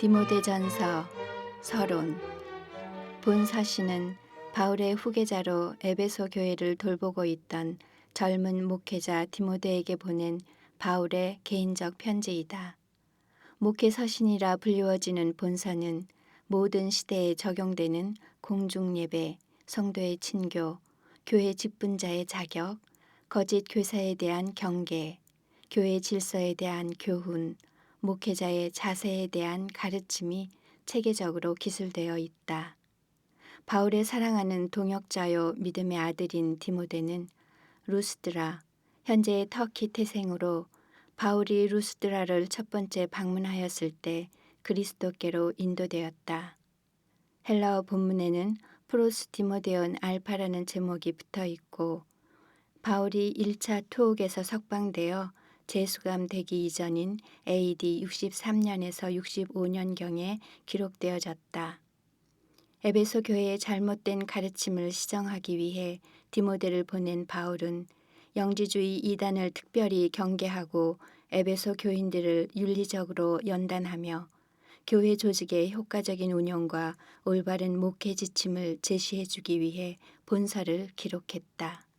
디모데전서 서론 본사시는 바울의 후계자로 에베소 교회를 돌보고 있던 젊은 목회자 디모데에게 보낸 바울의 개인적 편지이다. 목회 서신이라 불리워지는 본사는 모든 시대에 적용되는 공중 예배, 성도의 친교, 교회 직분자의 자격, 거짓 교사에 대한 경계, 교회 질서에 대한 교훈, 목회자의 자세에 대한 가르침이 체계적으로 기술되어 있다. 바울의 사랑하는 동역자요 믿음의 아들인 디모데는 루스드라, 현재의 터키 태생으로 바울이 루스드라를 첫 번째 방문하였을 때 그리스도께로 인도되었다. 헬라어 본문에는 프로스 디모데온 알파라는 제목이 붙어 있고 바울이 1차 투옥에서 석방되어 재수감 되기 이전인 AD 63년에서 65년경에 기록되어졌다. 에베소 교회의 잘못된 가르침을 시정하기 위해 디모데를 보낸 바울은 영지주의 이단을 특별히 경계하고 에베소 교인들을 윤리적으로 연단하며 교회 조직의 효과적인 운영과 올바른 목회 지침을 제시해 주기 위해 본서를 기록했다.